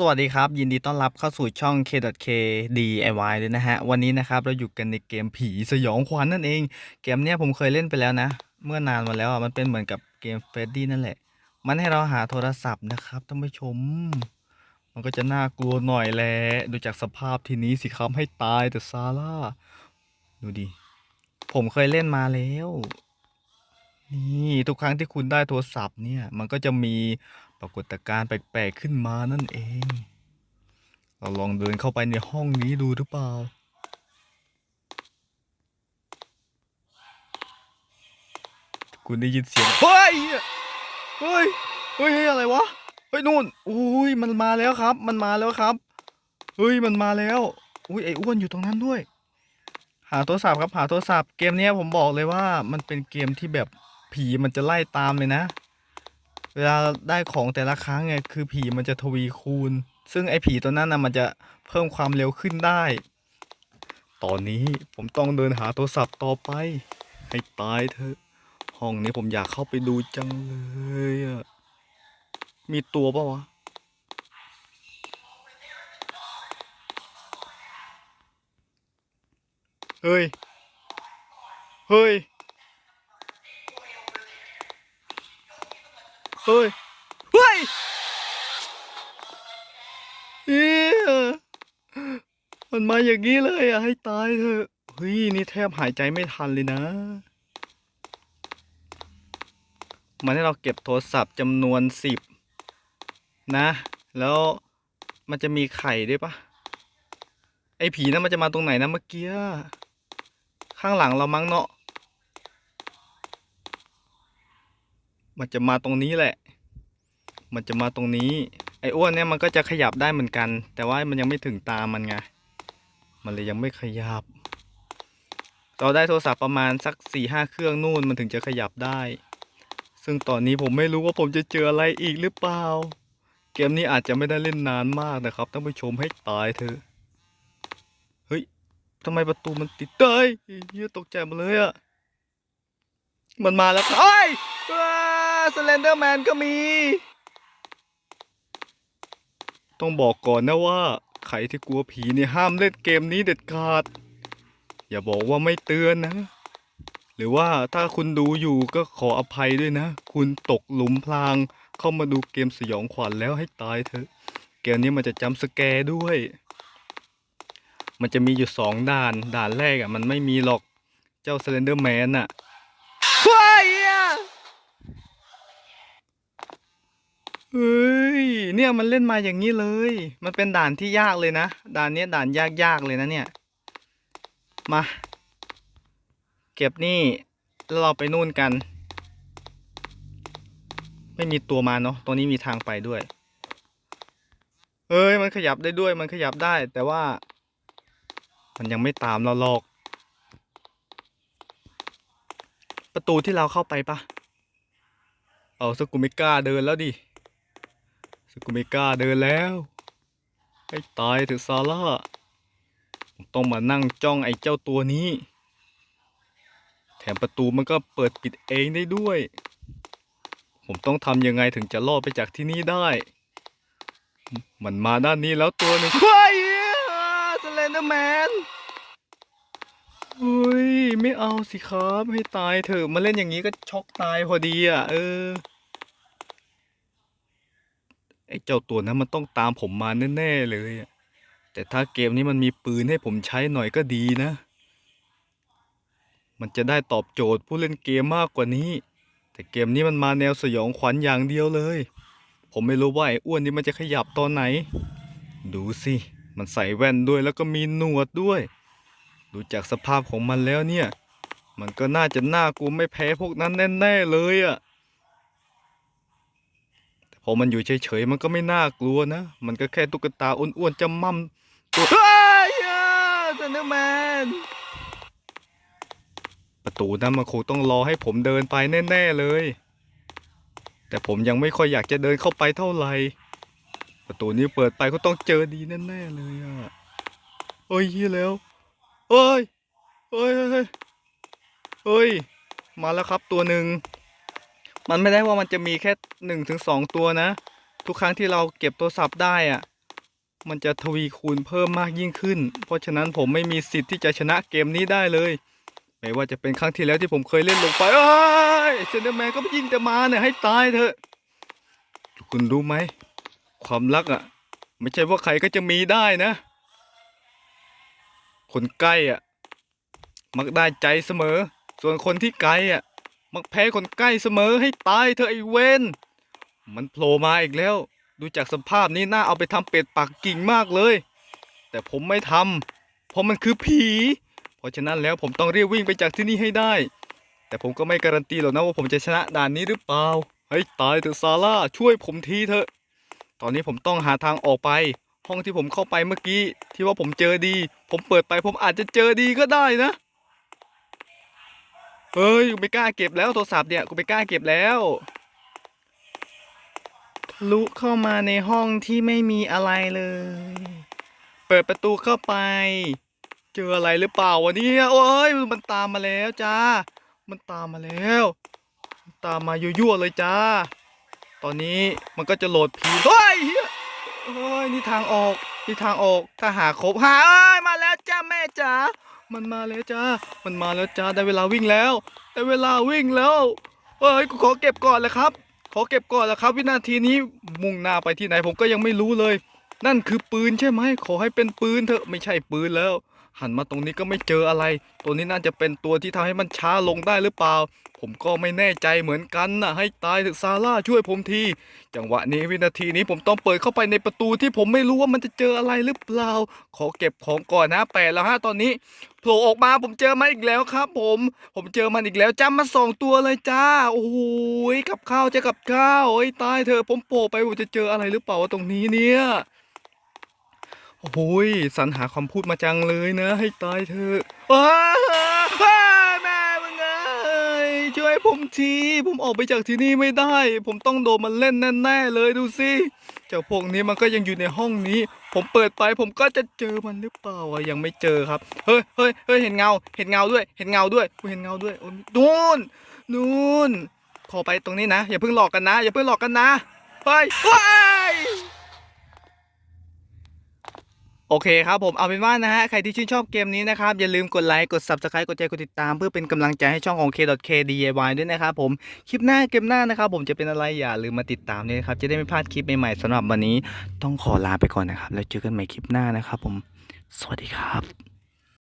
สวัสดีครับ ยินดีต้อนรับเข้าสู่ช่อง K.K DIY ด้วยนะฮะ วันนี้นะครับ เราอยู่กันในเกมผีสยองขวัญนั่นเอง เกมเนี้ยผมเคยเล่นไปแล้วนะ เมื่อนานมาแล้วอะมันเป็นเหมือนกับเกมเฟรดดี้นั่นแหละ มันให้เราหาโทรศัพท์นะครับท่านผู้ชม มันก็จะน่ากลัวหน่อยแหละดูจากสภาพทีนี้สิครับให้ตายแต่ซาร่าดูดิผมเคยเล่นมาแล้วนี่ทุกครั้งที่คุณได้โทรศัพท์เนี่ย มันก็จะมี ปรากฏการณ์แปลกๆขึ้นมานั่นเอง เราลองเดินเข้าไปในห้องนี้ดูหรือเปล่า คุณได้ยินเสียง เฮ้ย เฮ้ย เฮ้ยอะไรวะ เฮ้ยนู่นอุ้ยมันมาแล้วครับ มันมาแล้วครับ เฮ้ยมันมาแล้ว อุ้ยไอ้อ้วนอยู่ตรงนั้นด้วย หาโทรศัพท์ครับ หาโทรศัพท์ เกมเนี้ยผมบอกเลยว่ามันเป็นเกมที่แบบผีมันจะไล่ตามเลยนะ เวลาได้ของแต่ละครั้งไงคือผีมันจะทวีคูณ ซึ่งไอ้ผีตัวนั้นนะมันจะเพิ่มความเร็วขึ้นได้ ตอนนี้ผมต้องเดินหาโทรศัพท์ต่อไป ให้ตายเถอะ ห้องนี้ผมอยากเข้าไปดูจังเลยอะมีตัวปะวะเฮ้ย เฮ้ย เฮ้ย เฮ้ยเฮียมันมาอย่างนี้เลยอะ ให้ตายเถอะ เฮ้ย นี่แทบหายใจไม่ทันเลยนะ มันให้เราเก็บโทรศัพท์จำนวนสิบนะ แล้วมันจะมีไข่ด้วยปะไอผีนั้นมันจะมาตรงไหนนะเมื่อกี้ ข้างหลังเรามั้งเนาะ มันจะมาตรงนี้แหละ มันจะมาตรงนี้ ไอ้อ้วนเนี่ยมันก็จะขยับได้เหมือนกัน แต่ว่ามันยังไม่ถึงตามันไง มันเลยยังไม่ขยับ เราได้โทรศัพท์ประมาณสักสี่ห้าเครื่องนู่นมันถึงจะขยับได้ ซึ่งตอนนี้ผมไม่รู้ว่าผมจะเจออะไรอีกหรือเปล่า เกมนี้อาจจะไม่ได้เล่นนานมากนะครับท่านผู้ชมให้ตายเถอะ เฮ้ยทำไมประตูมันติดเต้ยเฮียตกใจมาเลยอะมันมาแล้วครับเอ้ย สเลนเดอร์แมนก็มี ต้องบอกก่อนนะว่า ใครที่กลัวผีเนี่ยห้ามเล่นเกมนี้เด็ดขาด อย่าบอกว่าไม่เตือนนะ หรือว่าถ้าคุณดูอยู่ก็ขออภัยด้วยนะ คุณตกหลุมพราง เข้ามาดูเกมสยองขวัญแล้วให้ตายเถอะ เกมนี้มันจะจำสแกร์ด้วย มันจะมีอยู่สองด่าน ด่านแรกอะมันไม่มีหรอก เจ้าสเลนเดอร์แมนอะเฮ้ยอะ เฮ้ย เนี่ยมันเล่นมาอย่างนี้เลย มันเป็นด่านที่ยากเลยนะ ด่านนี้ด่านยากๆเลยนะเนี่ย มา เก็บนี่ แล้วเราไปนู่นกัน ไม่มีตัวมาเนาะ ตรงนี้มีทางไปด้วยเฮ้ย มันขยับได้ด้วย มันขยับได้ แต่ว่า มันยังไม่ตามเราหรอก ประตูที่เราเข้าไปปะ เอาสกุมิก้าเดินแล้วดิ สกุมิก้าเดินแล้วให้ตายเถอะซาร่าต้องมานั่งจ้องไอ้เจ้าตัวนี้ แถมประตูมันก็เปิดปิดเองได้ด้วย ผมต้องทำยังไงถึงจะรอดไปจากที่นี่ได้ มันมาด้านนี้แล้วตัวหนึ่งเฮ้ยสเลนเดอร์แมนเฮ้ย ไม่เอาสิครับ ให้ตายเถอะมาเล่นอย่างนี้ก็ช็อกตายพอดีอะ เออ ไอ้เจ้าตัวนั้นมันต้องตามผมมาแน่ๆเลยแต่ถ้าเกมนี้มันมีปืนให้ผมใช้หน่อยก็ดีนะ มันจะได้ตอบโจทย์ผู้เล่นเกมมากกว่านี้ แต่เกมนี้มันมาแนวสยองขวัญอย่างเดียวเลย ผมไม่รู้ว่าไอ้อ้วนนี่มันจะขยับตอนไหน ดูสิมันใส่แว่นด้วยแล้วก็มีหนวดด้วย ดูจากสภาพของมันแล้วเนี่ย มันก็น่าจะน่ากลัวไม่แพ้พวกนั้นแน่ ๆ เลยอะ่ะ อมันอยู่เฉยๆมันก็ไม่น่ากลัวนะ มันก็แค่ตุ๊กตาอ้วนๆจำมั่มตัวเฮ้ยเซนเดอร์แมนประตูนั้นมันคงต้องรอให้ผมเดินไปแน่ๆเลย แต่ผมยังไม่ค่อยอยากจะเดินเข้าไปเท่าไหร่ ประตูนี้เปิดไปก็ต้องเจอดีแน่ๆเลยอะ่ะโอ้ยแล้วเอ้ยเอ้ยเฮ้ยเฮ้ย มาแล้วครับตัวหนึ่ง มันไม่ได้ว่ามันจะมีแค่หนึ่งถึงสองตัวนะ ทุกครั้งที่เราเก็บโทรศัพท์ได้อะมันจะทวีคูณเพิ่มมากยิ่งขึ้น เพราะฉะนั้นผมไม่มีสิทธิ์ที่จะชนะเกมนี้ได้เลย ไม่ว่าจะเป็นครั้งที่แล้วที่ผมเคยเล่นลงไปเอ้ยเซนเดอร์แมนก็ยิงแต่มาเนี่ยให้ตายเถอะ คุณรู้ไหม ความรักอะ ไม่ใช่ว่าใครก็จะมีได้นะ คนใกล้อะ มักได้ใจเสมอ ส่วนคนที่ไกลอะ มักแพ้คนใกล้เสมอให้ตายเถอไอเวนมันโผล่มาอีกแล้ว ดูจากสภาพนี้น่าเอาไปทำเป็ดปักกิ่งมากเลย แต่ผมไม่ทำเพราะมันคือผี เพราะฉะนั้นแล้วผมต้องรีบวิ่งไปจากที่นี่ให้ได้ แต่ผมก็ไม่การันตีหรอกนะว่าผมจะชนะด่านนี้หรือเปล่าเฮ้ยตายเถอะซาร่าช่วยผมทีเถอะ ตอนนี้ผมต้องหาทางออกไป ห้องที่ผมเข้าไปเมื่อกี้ ที่ว่าผมเจอดี ผมเปิดไปผมอาจจะเจอดีก็ได้นะ เฮ้ยกูไม่กล้าเก็บแล้วโทรศัพท์เนี่ยกูไม่กล้าเก็บแล้วทะลุเข้ามาในห้องที่ไม่มีอะไรเลย เปิดประตูเข้าไป เจออะไรหรือเปล่าวะเนี่ยโอ้ยมันตามมาแล้วจ้า มันตามมาแล้วตามมายั่วๆเลยจ้า ตอนนี้มันก็จะโหลดผีเฮ้ยเหี้ยเฮ้ยนี่ทางออกนี่ทางออกถ้าหาครบหาเอ้ยมาแล้วจ้าแม่จ๋า มันมาแล้วจ้า มันมาแล้วจ้า ได้เวลาวิ่งแล้ว ได้เวลาวิ่งแล้วเฮ้ยกูขอเก็บก่อนเลยครับ ขอเก็บก่อนแล้วครับ วินาทีนี้มุ่งหน้าไปที่ไหนผมก็ยังไม่รู้เลย นั่นคือปืนใช่ไหม ขอให้เป็นปืนเถอะ ไม่ใช่ปืนแล้ว หันมาตรงนี้ก็ไม่เจออะไร ตัวนี้น่าจะเป็นตัวที่ทำให้มันช้าลงได้หรือเปล่า ผมก็ไม่แน่ใจเหมือนกันนะให้ตายถอะซาร่าช่วยผมที จังหวะนี้วินาทีนี้ผมต้องเปิดเข้าไปในประตูที่ผมไม่รู้ว่ามันจะเจออะไรหรือเปล่า ขอเก็บของก่อนนะแปดแล้วฮะตอนนี้โผล่ออกมาผมเจอมันอีกแล้วครับ ผม ผมเจอมันอีกแล้วจ้ามาสองตัวเลยจ้า โอ้โหกับข้าวเจะกับข้าวโอ้ยตายเถอผมโผล่ไปผมจะเจออะไรหรือเปล่าตรงนี้เนี่ย โอ้ยสรรหาคำพูดมาจังเลยนะ ให้ตายเถอะว้าวว้าวแม่มึงเอ้ยช่วยผมที ผมออกไปจากที่นี่ไม่ได้ ผมต้องโดนมันเล่นแน่ๆเลยดูสิเจ้าพวกนี้มันก็ยังอยู่ในห้องนี้ ผมเปิดไปผมก็จะเจอมันหรือเปล่าอะยังไม่เจอครับเฮ้ยเฮ้ยเฮ้ยเห็นเงา เห็นเงาด้วย เห็นเงาด้วยกูเห็นเงาด้วยโอ้ยนู่นนู่นขอไปตรงนี้นะ อย่าเพิ่งหลอกกันนะ อย่าเพิ่งหลอกกันนะเฮ้ยว้าย โอเคครับผมเอาเป็นว่านะฮะใครที่ชื่นชอบเกมนี้นะครับ อย่าลืมกดไลค์กด Subscribe กดแชร์กดติดตาม เพื่อเป็นกำลังใจให้ช่องของ K.KDIY ด้วยนะครับผม คลิปหน้าเกมหน้านะครับ ผมจะเป็นอะไรอย่าลืมมาติดตามด้วยนะครับ จะได้ไม่พลาดคลิปใหม่ๆสำหรับวันนี้ ต้องขอลาไปก่อนนะครับ แล้วเจอกันใหม่คลิปหน้านะครับผม สวัสดีครับ